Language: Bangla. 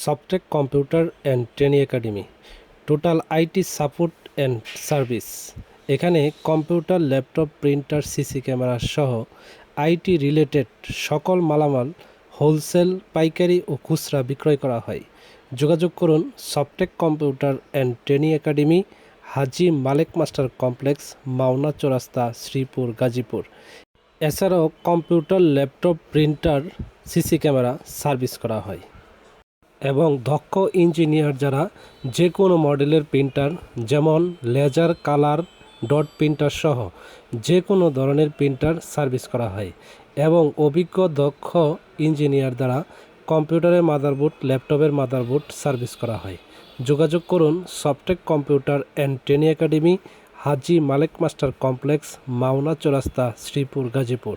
Softech computer and training academy, total IT support and service. এখানে computer, laptop, printer, CC camera সহ আইটি রিলেটেড সকল মালামাল হোলসেল, পাইকারি ও খুচরা বিক্রয় করা হয়। যোগাযোগ করুন Softech computer and training academy, Haji Malek master complex, Maona Chowrasta, Sreepur, Gazipur. এছাড়াও computer, laptop, printer, CC camera service করা হয়। এবং দক্ষ ইঞ্জিনিয়ার যারা যে কোনো মডেলের প্রিন্টার, যেমন লেজার কালার, ডট প্রিন্টার সহ যে কোনো ধরনের প্রিন্টার সার্ভিস করা হয় এবং অভিজ্ঞ, দক্ষ ইঞ্জিনিয়ার দ্বারা কম্পিউটারের মাদারবোর্ড, ল্যাপটপের মাদারবোর্ড সার্ভিস করা হয়। যোগাযোগ করুন Softech computer and training academy, Haji Malek master complex, Maona Chowrasta, Sreepur, Gazipur.